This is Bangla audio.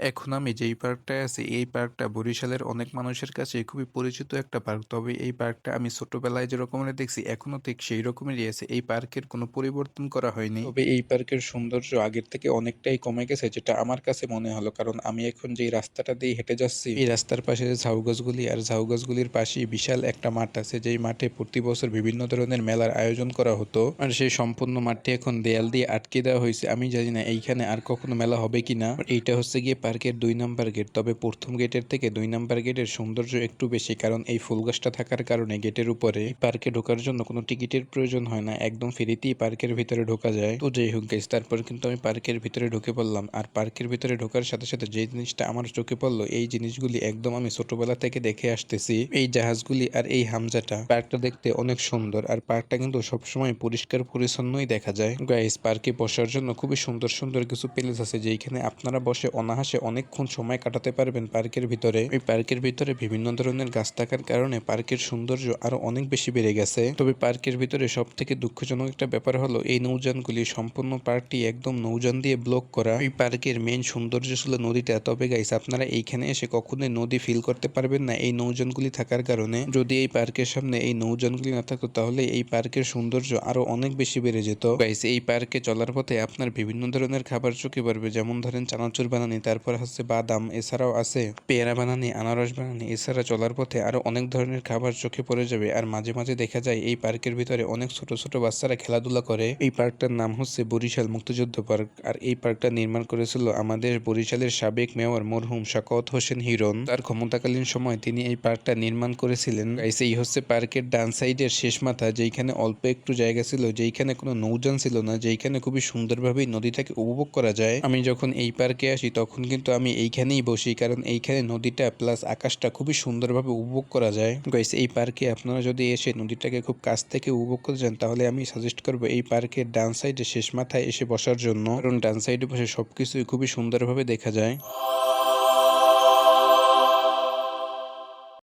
এখন আমি যেই পার্কটায় আছি, এই পার্কটা বরিশালের অনেক মানুষের কাছে খুবই পরিচিত একটা পার্ক। তবে এই পার্কটা আমি ছোটবেলায় যে রকমের দেখছি, এখনও ঠিক সেই রকমেরই আছে। এই পার্কের কোনো পরিবর্তন করা হয়নি। তবে এই পার্কের সৌন্দর্য আগের থেকে অনেকটাই কমে গেছে, যেটা আমার কাছে মনে হলো। কারণ আমি এখন যেই রাস্তাটা দিয়ে হেঁটে যাচ্ছি, এই রাস্তার পাশে যে ঝাউ গাছগুলি, আর ঝাউ গাছগুলির পাশেই বিশাল একটা মাঠ আছে, যেই মাঠে প্রতি বছর বিভিন্ন ধরনের মেলার আয়োজন করা হতো। আর সেই সম্পূর্ণ মাঠটি এখন দেয়াল দিয়ে আটকে দেওয়া হয়েছে। আমি জানি না এইখানে আর কখনো মেলা হবে কিনা এইটা হচ্ছে গিয়ে পার্কের দুই নাম্বার গেট। তবে প্রথম গেটের থেকে দুই নাম্বার গেটের সৌন্দর্য একটু বেশি, কারণ এই ফুল গাছটা থাকার কারণে গেটের উপরে পার্কে ঢোকার জন্য কোনো টিকিটের প্রয়োজন হয় না। একদম ফ্রিতেই পার্কের ভিতরে ঢোকা যায়। তো যাই হোক গাইস তারপর কিন্তু আমি পার্কের ভিতরে ঢুকে পড়লাম। আর পার্কের ভিতরে ঢোকার সাথে সাথে যে জিনিসটা আমার চোখে পড়ল, এই জিনিসগুলি একদম আমি ছোটবেলা থেকে দেখে আসতেছি। এই জাহাজগুলি আর এই হামজাটা, পার্কটা দেখতে অনেক সুন্দর। আর পার্কটা কিন্তু সবসময় পরিষ্কার পরিচ্ছন্নই দেখা যায়। গাইস পার্কে বসার জন্য খুবই সুন্দর সুন্দর কিছু প্লেস আছে যেখানে আপনারা বসে অনাহাসে অনেকক্ষণ সময় কাটাতে পারবেন পার্কের ভিতরে। এই পার্কের ভিতরে বিভিন্ন ধরনের গাছ থাকার কারণে পার্কের সৌন্দর্য আরও অনেক বেশি বেড়ে গেছে। তবে পার্কের ভিতরে সব থেকে দুঃখজনক একটা ব্যাপার হলো, এই নৌযানগুলি সম্পূর্ণ পার্কটি একদম নৌযান দিয়ে ব্লক করা। এই পার্কের মেইন সৌন্দর্য ছিল নদীটা। তবে গাইস আপনারা এইখানে এসে কখনোই নদী ফিল করতে পারবেন না এই নৌযানগুলি থাকার কারণে। যদি এই পার্কের সামনে এই নৌযানগুলি না থাকতো, তাহলে এই পার্কের সৌন্দর্য আরও অনেক বেশি বেড়ে যেত। গাইস এই পার্কে চলার পথে আপনার বিভিন্ন ধরনের খাবার চোখে পড়বে। যেমন ধরেন চানাচুর বানানি, তারপর হচ্ছে বাদাম, এছাড়াও আছে পেয়ারা বানানি, আনারস বানানি, এছাড়া চলার পথে আরও অনেক ধরনের খাবার চোখে পড়ে যাবে। আর মাঝে মাঝে দেখা যায় এই পার্কের ভিতরে অনেক ছোট ছোট বাচ্চারা খেলাধুলা করে। এই পার্কটার নাম হচ্ছে বরিশাল মুক্তিযুদ্ধ পার্ক। আর এই পার্কটা নির্মাণ করেছিল আমাদের বরিশালের সাবেক মেয়র মরহুম শাকাওয়াত হোসেন হিরন তার ক্ষমতাকালীন সময় তিনি এই পার্কটা নির্মাণ করেছিলেন। এই হচ্ছে পার্কের ডান সাইডের শেষ মাথা, যেইখানে অল্প একটু জায়গা ছিল, যেইখানে কোনো নৌযান ছিল না, যেইখানে খুবই সুন্দরভাবে নদীটাকে উপভোগ করা যায়। আমি যখন এই পার্কে আসি, তখন কিন্তু আমি এইখানেই বসি, কারণ এইখানে নদীটা প্লাস আকাশটা খুবই সুন্দরভাবে উপভোগ করা যায়। গাইস এই পার্কে আপনারা যদি এসে নদীটাকে খুব কাছ থেকে উপভোগ করতে চান তাহলে আমি সাজেস্ট করব এই পার্কের ডান সাইডে শেষ মাথায় এসে বসার জন্য। কারণ ডান সাইডে বসে সবকিছুই খুবই সুন্দরভাবে দেখা যায়।